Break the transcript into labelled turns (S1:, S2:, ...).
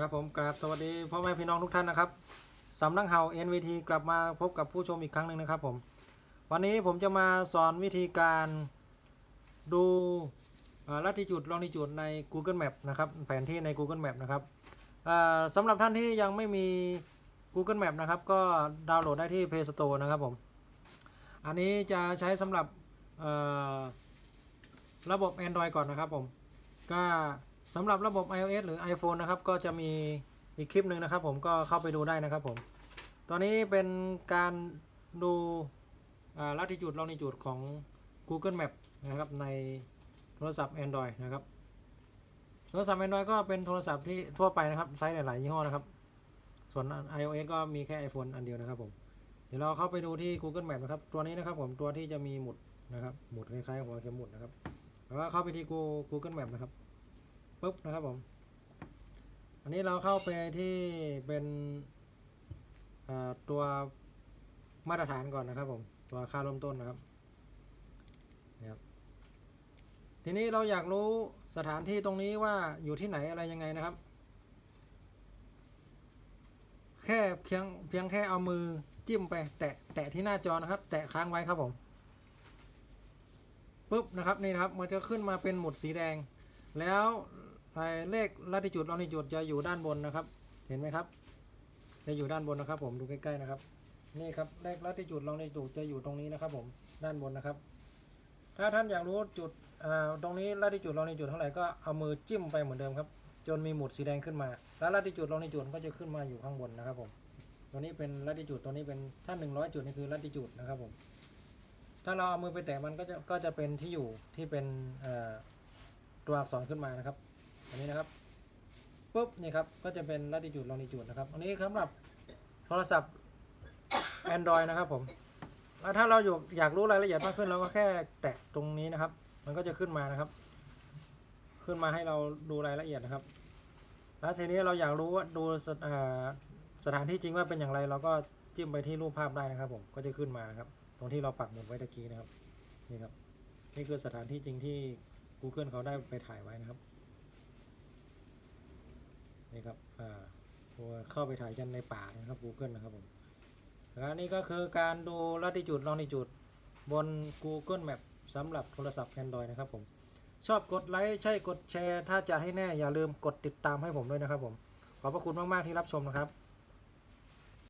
S1: ครับผมกราบสวัสดีพ่อแม่พี่น้องทุกท่านนะครับสำนักเห่า NVT กลับมาพบกับผู้ชมอีกครั้งหนึ่งนะครับผมวันนี้ผมจะมาสอนวิธีการดูลัติจูดลองดิจูดใน Google Map นะครับแผนที่ใน Google Map นะครับสำหรับท่านที่ยังไม่มี Google Map นะครับก็ดาวน์โหลดได้ที่ Play Store นะครับผมอันนี้จะใช้สำหรับระบบ Android ก่อนนะครับผมก็ สำหรับระบบ iOS หรือ iPhone นะครับ ก็จะมีอีกคลิปหนึ่งนะครับ ผมก็เข้าไปดูได้นะครับผม ตอนนี้เป็นการดูลัติจูดลองนิจูดของ Google Map นะครับในโทรศัพท์ Android นะครับ โทรศัพท์ Android ก็เป็นโทรศัพท์ที่ทั่วไปนะครับ ใช้หลาย ๆ ยี่ห้อนะครับ ส่วน iOS ก็มีแค่ iPhone อันเดียวนะครับผม เดี๋ยวเราเข้าไปดูที่ Google Map นะครับ ตัวนี้นะครับผมตัวที่จะมีหมุดนะครับ หมุดคล้าย ๆ หัวเข็มหมุดนะครับ แล้วก็เข้าไปที่ Google Map นะครับ ปุ๊บนะครับผม อันนี้เราเข้าไปที่เป็นตัวมาตรฐานก่อนนะครับผม ตัวค่าเริ่มต้นนะครับนะครับทีนี้เราอยากรู้สถานที่ตรงนี้ว่าอยู่ที่ไหนอะไรยังไงนะครับ แค่เพียงเพียงแค่เอามือจิ้มไป แตะแตะที่หน้าจอนะครับ แตะค้างไว้ครับผมปุ๊บนะครับนี่นะครับมันจะขึ้นมาเป็นหมุดสีแดง แล้ว เลขลัติจูดลองนิจูดจะอยู่ด้านบนนะครับ เห็นไหมครับ จะอยู่ด้านบนนะครับ ผมดูใกล้ๆนะครับ นี่ครับเลขลัติจูดลองนิจูดจะอยู่ตรงนี้นะครับ ผมด้านบนนะครับ ถ้าท่านอยากรู้จุดอ่าตรงนี้ลัติจูดลองนิจูดเท่าไหร่ก็เอามือจิ้มไปเหมือนเดิมครับ จนมีหมุดสีแดงขึ้นมา แล้วลัติจูดลองนิจูดก็จะขึ้นมาอยู่ข้างบนนะครับ ผม ตัวนี้เป็นลัติจูดตัวนี้เป็นถ้า100จุดนี่คือลัติจูดนะครับ ผม ถ้าเราเอามือไปแตะมันก็จะก็จะเป็นที่อยู่ที่เป็นอ่อตัวอักษรขึ้นมานะครับ อันนี้นะครับปุ๊บนี่ครับก็จะเป็น latitude longitude นะครับ อันนี้สำหรับโทรศัพท์ Android นะครับผมแล้วถ้าเราอยู่อยากรู้รายละเอียดมากขึ้นเราก็แค่แตะตรงนี้นะครับ มันก็จะขึ้นมานะครับ ขึ้นมาให้เราดูรายละเอียดนะครับ แล้วทีนี้เราอยากรู้ว่าดูสถาสถานที่จริงว่าเป็นอย่างไร เราก็จิ้มไปที่รูปภาพได้นะครับผมก็จะขึ้นมาครับ ตรงที่เราปักหมุดไว้ตะกี้นะครับนี่ครับ นี่คือสถานที่จริงที่ Google เขาได้ไปถ่ายไว้นะครับ นี่ครับอ่าเข้าไปถ่ายกันในป่านะครับ Google นะครับผมและนี่ก็คือการดู latitude longitude บน Google Map สำหรับโทรศัพท์ Android นะครับผม ชอบกดไลค์ใช่กดแชร์ ถ้าจะให้แน่อย่าลืมกดติดตามให้ผมด้วยนะครับผม ขอบพระคุณมาก ๆ ที่รับชมนะครับ